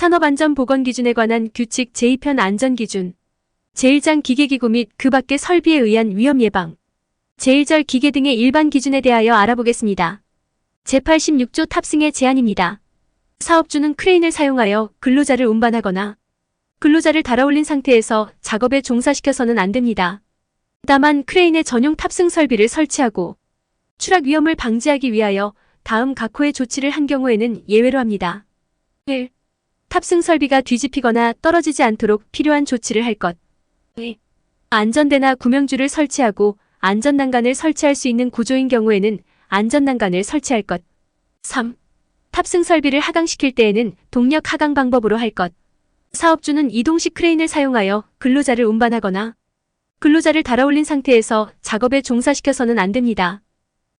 산업안전보건기준에 관한 규칙 제2편 안전기준 제1장 기계기구 및 그 밖의 설비에 의한 위험 예방 제1절 기계 등의 일반 기준에 대하여 알아보겠습니다. 제86조 탑승의 제한입니다. 사업주는 크레인을 사용하여 근로자를 운반하거나 근로자를 달아올린 상태에서 작업에 종사시켜서는 안 됩니다. 다만 크레인의 전용 탑승 설비를 설치하고 추락 위험을 방지하기 위하여 다음 각호의 조치를 한 경우에는 예외로 합니다. 1. 탑승 설비가 뒤집히거나 떨어지지 않도록 필요한 조치를 할 것. 2. 안전대나 구명줄을 설치하고 안전난간을 설치할 수 있는 구조인 경우에는 안전난간을 설치할 것. 3. 탑승 설비를 하강시킬 때에는 동력 하강 방법으로 할 것. 사업주는 이동식 크레인을 사용하여 근로자를 운반하거나 근로자를 달아올린 상태에서 작업에 종사시켜서는 안 됩니다.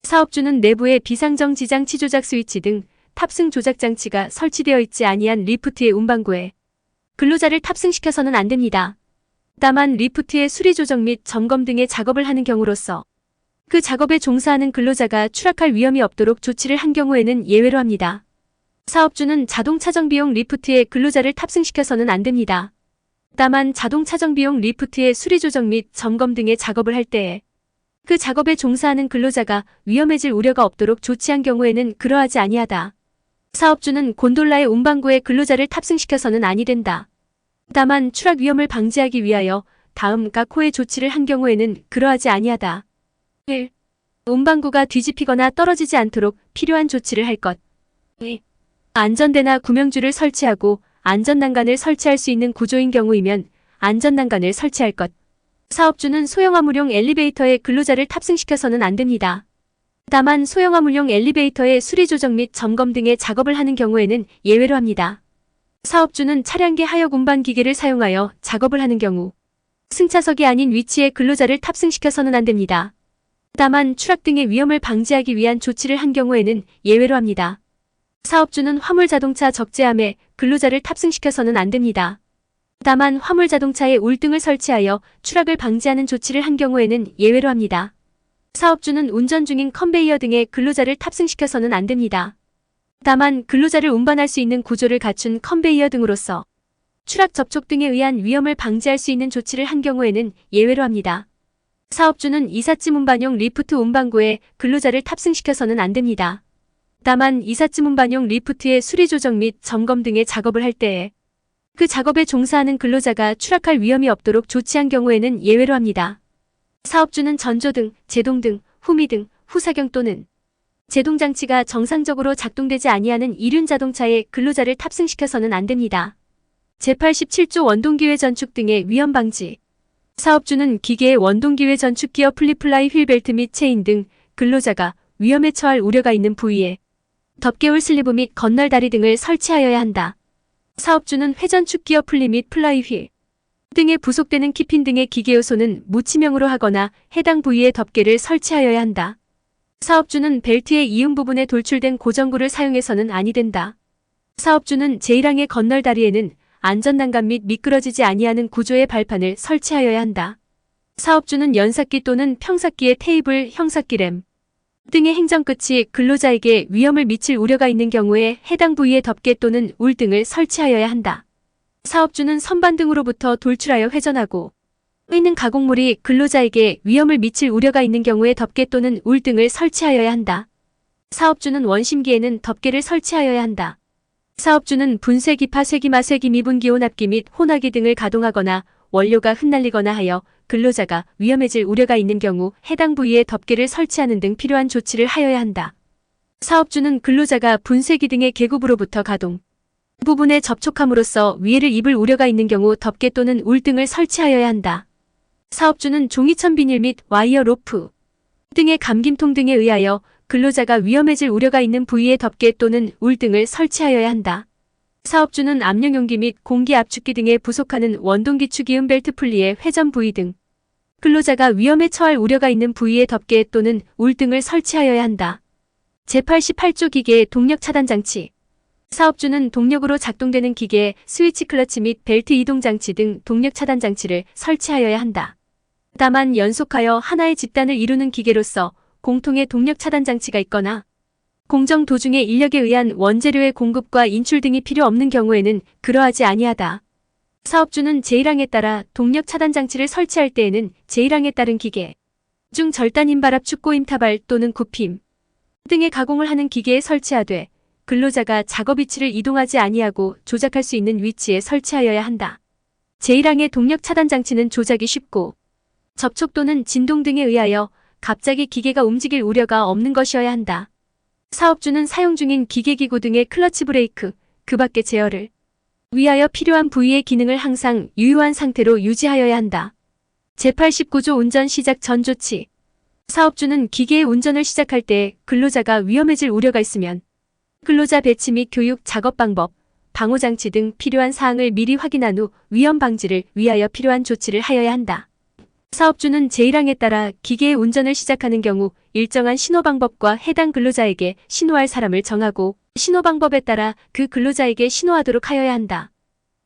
사업주는 내부에 비상정 지장 치 조작 스위치 등 탑승 조작 장치가 설치되어 있지 아니한 리프트의 운반구에 근로자를 탑승시켜서는 안 됩니다. 다만 리프트의 수리 조정 및 점검 등의 작업을 하는 경우로서 그 작업에 종사하는 근로자가 추락할 위험이 없도록 조치를 한 경우에는 예외로 합니다. 사업주는 자동차 정비용 리프트에 근로자를 탑승시켜서는 안 됩니다. 다만 자동차 정비용 리프트의 수리 조정 및 점검 등의 작업을 할 때에 그 작업에 종사하는 근로자가 위험해질 우려가 없도록 조치한 경우에는 그러하지 아니하다. 사업주는 곤돌라의 운반구에 근로자를 탑승시켜서는 아니 된다. 다만 추락 위험을 방지하기 위하여 다음 각호의 조치를 한 경우에는 그러하지 아니하다. 1. 운반구가 뒤집히거나 떨어지지 않도록 필요한 조치를 할 것. 2. 안전대나 구명줄을 설치하고 안전난간을 설치할 수 있는 구조인 경우이면 안전난간을 설치할 것. 사업주는 소형 화물용 엘리베이터에 근로자를 탑승시켜서는 안 됩니다. 다만 소형화물용 엘리베이터의 수리 조정 및 점검 등의 작업을 하는 경우에는 예외로 합니다. 사업주는 차량계 하역 운반 기계를 사용하여 작업을 하는 경우 승차석이 아닌 위치에 근로자를 탑승시켜서는 안 됩니다. 다만 추락 등의 위험을 방지하기 위한 조치를 한 경우에는 예외로 합니다. 사업주는 화물 자동차 적재함에 근로자를 탑승시켜서는 안 됩니다. 다만 화물 자동차에 울등을 설치하여 추락을 방지하는 조치를 한 경우에는 예외로 합니다. 사업주는 운전 중인 컨베이어 등의 근로자를 탑승시켜서는 안 됩니다. 다만 근로자를 운반할 수 있는 구조를 갖춘 컨베이어 등으로서 추락 접촉 등에 의한 위험을 방지할 수 있는 조치를 한 경우에는 예외로 합니다. 사업주는 이삿짐 운반용 리프트 운반구에 근로자를 탑승시켜서는 안 됩니다. 다만 이삿짐 운반용 리프트의 수리 조정 및 점검 등의 작업을 할 때에 그 작업에 종사하는 근로자가 추락할 위험이 없도록 조치한 경우에는 예외로 합니다. 사업주는 전조 등, 제동 등, 후미 등, 후사경 또는 제동장치가 정상적으로 작동되지 아니하는 이륜 자동차에 근로자를 탑승시켜서는 안 됩니다. 제87조 원동기회 전축 등의 위험 방지. 사업주는 기계의 원동기회 전축 기어 플리플라이 휠벨트 및 체인 등 근로자가 위험에 처할 우려가 있는 부위에 덮개울 슬리브 및 건널다리 등을 설치하여야 한다. 사업주는 회전축 기어 플리 및 플라이 휠 등에 부속되는 키핀 등의 기계 요소는 무치명으로 하거나 해당 부위에 덮개를 설치하여야 한다. 사업주는 벨트의 이음 부분에 돌출된 고정구를 사용해서는 아니 된다. 사업주는 제1항의 건널 다리에는 안전난간 및 미끄러지지 아니하는 구조의 발판을 설치하여야 한다. 사업주는 연삭기 또는 평삭기의 테이블, 형삭기 램 등의 행정 끝이 근로자에게 위험을 미칠 우려가 있는 경우에 해당 부위에 덮개 또는 울 등을 설치하여야 한다. 사업주는 선반 등으로부터 돌출하여 회전하고 있는 가공물이 근로자에게 위험을 미칠 우려가 있는 경우에 덮개 또는 울 등을 설치하여야 한다. 사업주는 원심기에는 덮개를 설치하여야 한다. 사업주는 분쇄기 파 쇄기 마 쇄기 미분기 혼합기 및 혼화기 등을 가동하거나 원료가 흩날리거나 하여 근로자가 위험해질 우려가 있는 경우 해당 부위에 덮개를 설치하는 등 필요한 조치를 하여야 한다. 사업주는 근로자가 분쇄기 등의 계급으로부터 가동 부분에 접촉함으로써 위해를 입을 우려가 있는 경우 덮개 또는 울 등을 설치하여야 한다. 사업주는 종이천 비닐 및 와이어 로프 등의 감김통 등에 의하여 근로자가 위험해질 우려가 있는 부위에 덮개 또는 울 등을 설치하여야 한다. 사업주는 압력용기 및 공기 압축기 등에 부속하는 원동기 추기음 벨트 풀리의 회전 부위 등 근로자가 위험에 처할 우려가 있는 부위에 덮개 또는 울 등을 설치하여야 한다. 제88조 기계의 동력 차단 장치 사업주는 동력으로 작동되는 기계에 스위치 클러치 및 벨트 이동 장치 등 동력 차단 장치를 설치하여야 한다. 다만 연속하여 하나의 집단을 이루는 기계로서 공통의 동력 차단 장치가 있거나 공정 도중에 인력에 의한 원재료의 공급과 인출 등이 필요 없는 경우에는 그러하지 아니하다. 사업주는 제1항에 따라 동력 차단 장치를 설치할 때에는 제1항에 따른 기계 중 절단임 발압 축고임 타발 또는 굽힘 등의 가공을 하는 기계에 설치하되 근로자가 작업 위치를 이동하지 아니하고 조작할 수 있는 위치에 설치하여야 한다. 제1항의 동력 차단 장치는 조작이 쉽고 접촉 또는 진동 등에 의하여 갑자기 기계가 움직일 우려가 없는 것이어야 한다. 사업주는 사용 중인 기계기구 등의 클러치 브레이크, 그 밖의 제어를 위하여 필요한 부위의 기능을 항상 유효한 상태로 유지하여야 한다. 제89조 운전 시작 전 조치. 사업주는 기계의 운전을 시작할 때 근로자가 위험해질 우려가 있으면 근로자 배치 및 교육 작업 방법, 방호장치 등 필요한 사항을 미리 확인한 후 위험 방지를 위하여 필요한 조치를 하여야 한다. 사업주는 제1항에 따라 기계의 운전을 시작하는 경우 일정한 신호 방법과 해당 근로자에게 신호할 사람을 정하고 신호 방법에 따라 그 근로자에게 신호하도록 하여야 한다.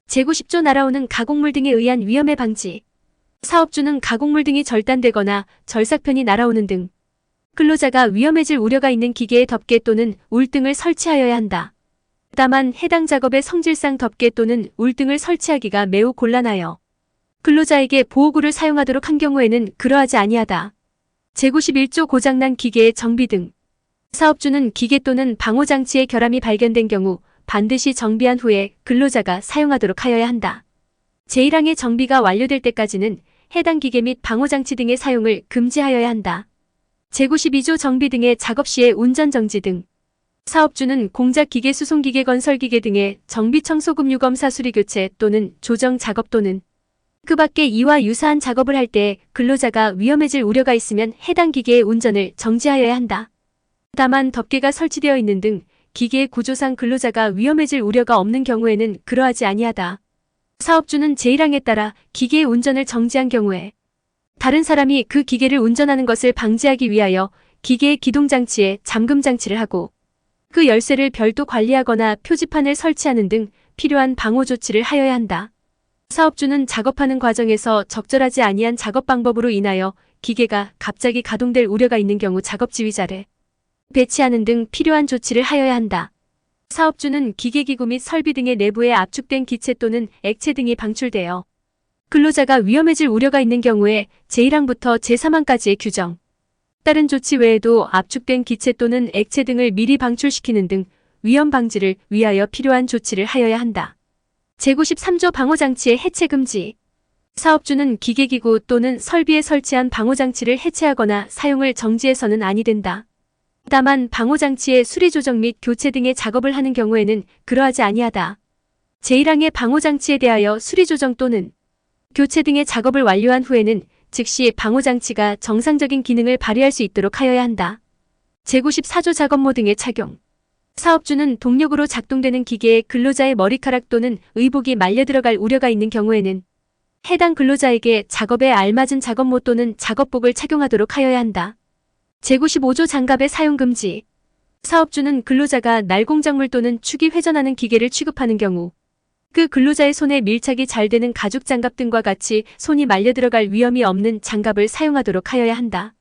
제90조 날아오는 가공물 등에 의한 위험의 방지. 사업주는 가공물 등이 절단되거나 절삭편이 날아오는 등 근로자가 위험해질 우려가 있는 기계에 덮개 또는 울등을 설치하여야 한다. 다만 해당 작업의 성질상 덮개 또는 울등을 설치하기가 매우 곤란하여 근로자에게 보호구를 사용하도록 한 경우에는 그러하지 아니하다. 제91조 고장난 기계의 정비 등 사업주는 기계 또는 방호장치의 결함이 발견된 경우 반드시 정비한 후에 근로자가 사용하도록 하여야 한다. 제1항의 정비가 완료될 때까지는 해당 기계 및 방호장치 등의 사용을 금지하여야 한다. 제92조 정비 등의 작업 시의 운전 정지 등 사업주는 공작 기계 수송기계 건설기계 등의 정비 청소금 유검사 수리 교체 또는 조정 작업 또는 그 밖에 이와 유사한 작업을 할 때 근로자가 위험해질 우려가 있으면 해당 기계의 운전을 정지하여야 한다. 다만 덮개가 설치되어 있는 등 기계의 구조상 근로자가 위험해질 우려가 없는 경우에는 그러하지 아니하다. 사업주는 제1항에 따라 기계의 운전을 정지한 경우에 다른 사람이 그 기계를 운전하는 것을 방지하기 위하여 기계의 기동장치에 잠금장치를 하고 그 열쇠를 별도 관리하거나 표지판을 설치하는 등 필요한 방호 조치를 하여야 한다. 사업주는 작업하는 과정에서 적절하지 아니한 작업 방법으로 인하여 기계가 갑자기 가동될 우려가 있는 경우 작업 지휘자를 배치하는 등 필요한 조치를 하여야 한다. 사업주는 기계기구 및 설비 등의 내부에 압축된 기체 또는 액체 등이 방출되어 근로자가 위험해질 우려가 있는 경우에 제1항부터 제3항까지의 규정, 다른 조치 외에도 압축된 기체 또는 액체 등을 미리 방출시키는 등 위험 방지를 위하여 필요한 조치를 하여야 한다. 제93조 방호장치의 해체 금지. 사업주는 기계기구 또는 설비에 설치한 방호장치를 해체하거나 사용을 정지해서는 아니 된다. 다만 방호장치의 수리 조정 및 교체 등의 작업을 하는 경우에는 그러하지 아니하다. 제1항의 방호장치에 대하여 수리 조정 또는 교체 등의 작업을 완료한 후에는 즉시 방호장치가 정상적인 기능을 발휘할 수 있도록 하여야 한다. 제94조 작업모 등의 착용. 사업주는 동력으로 작동되는 기계에 근로자의 머리카락 또는 의복이 말려 들어갈 우려가 있는 경우에는 해당 근로자에게 작업에 알맞은 작업모 또는 작업복을 착용하도록 하여야 한다. 제95조 장갑의 사용 금지. 사업주는 근로자가 날공작물 또는 축이 회전하는 기계를 취급하는 경우 그 근로자의 손에 밀착이 잘 되는 가죽 장갑 등과 같이 손이 말려 들어갈 위험이 없는 장갑을 사용하도록 하여야 한다.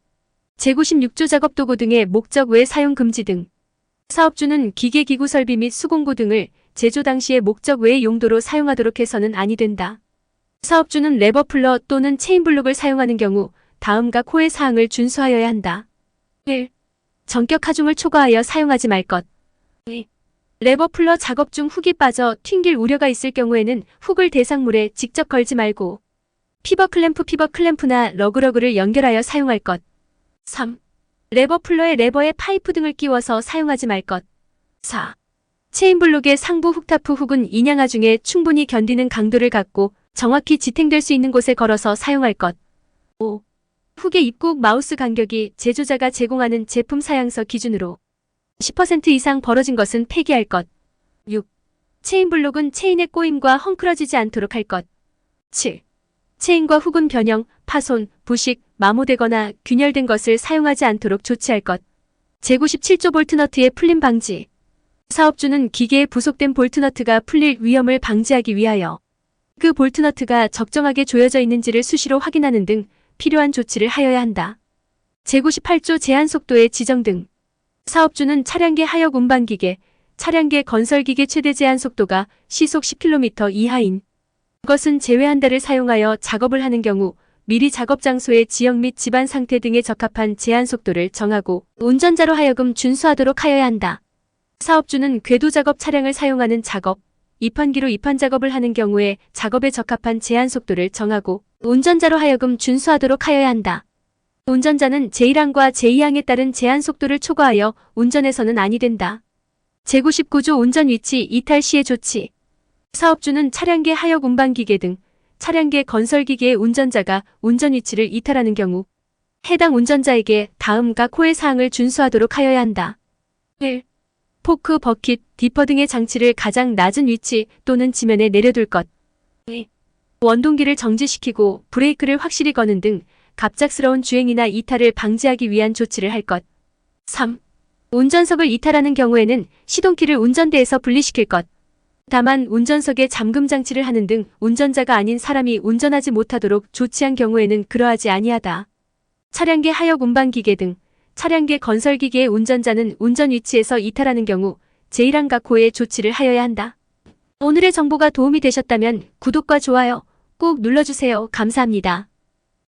제96조 작업 도구 등의 목적 외 사용 금지 등 사업주는 기계기구 설비 및 수공구 등을 제조 당시의 목적 외의 용도로 사용하도록 해서는 아니 된다. 사업주는 레버 플러 또는 체인 블록을 사용하는 경우 다음과 코의 사항을 준수하여야 한다. 1. 전격 하중을 초과하여 사용하지 말 것. 2. 레버 플러 작업 중 훅이 빠져 튕길 우려가 있을 경우에는 훅을 대상물에 직접 걸지 말고 피버 클램프 피버 클램프나 러그러그를 연결하여 사용할 것. 3. 레버 플러에 레버에 파이프 등을 끼워서 사용하지 말 것. 4. 체인 블록의 상부 훅타프 훅은 인양하 중에 충분히 견디는 강도를 갖고 정확히 지탱될 수 있는 곳에 걸어서 사용할 것. 5. 훅의 입국 마우스 간격이 제조자가 제공하는 제품 사양서 기준으로 10% 이상 벌어진 것은 폐기할 것. 6. 체인 블록은 체인의 꼬임과 헝클어지지 않도록 할 것. 7. 체인과 훅은 변형, 파손, 부식, 마모되거나 균열된 것을 사용하지 않도록 조치할 것. 제97조 볼트너트의 풀림 방지. 사업주는 기계에 부속된 볼트너트가 풀릴 위험을 방지하기 위하여 그 볼트너트가 적정하게 조여져 있는지를 수시로 확인하는 등 필요한 조치를 하여야 한다. 제98조 제한 속도의 지정 등 사업주는 차량계 하역 운반기계, 차량계 건설기계 최대 제한 속도가 시속 10km 이하인 것은 제외한다를 사용하여 작업을 하는 경우 미리 작업 장소의 지역 및 집안 상태 등에 적합한 제한 속도를 정하고 운전자로 하여금 준수하도록 하여야 한다. 사업주는 궤도 작업 차량을 사용하는 작업, 이판기로 이판 작업을 하는 경우에 작업에 적합한 제한 속도를 정하고 운전자로 하여금 준수하도록 하여야 한다. 운전자는 제1항과 제2항에 따른 제한 속도를 초과하여 운전해서는 아니 된다. 제99조 운전 위치 이탈 시의 조치. 사업주는 차량계 하역 운반기계 등 차량계 건설기계의 운전자가 운전 위치를 이탈하는 경우 해당 운전자에게 다음과 코의 사항을 준수하도록 하여야 한다. 1. 포크, 버킷, 디퍼 등의 장치를 가장 낮은 위치 또는 지면에 내려둘 것. 2. 원동기를 정지시키고 브레이크를 확실히 거는 등 갑작스러운 주행이나 이탈을 방지하기 위한 조치를 할 것. 3. 운전석을 이탈하는 경우에는 시동키를 운전대에서 분리시킬 것. 다만 운전석에 잠금 장치를 하는 등 운전자가 아닌 사람이 운전하지 못하도록 조치한 경우에는 그러하지 아니하다. 차량계 하역 운반기계 등 차량계 건설기계의 운전자는 운전 위치에서 이탈하는 경우 제1항과 고의 조치를 하여야 한다. 오늘의 정보가 도움이 되셨다면 구독과 좋아요 꼭 눌러주세요. 감사합니다.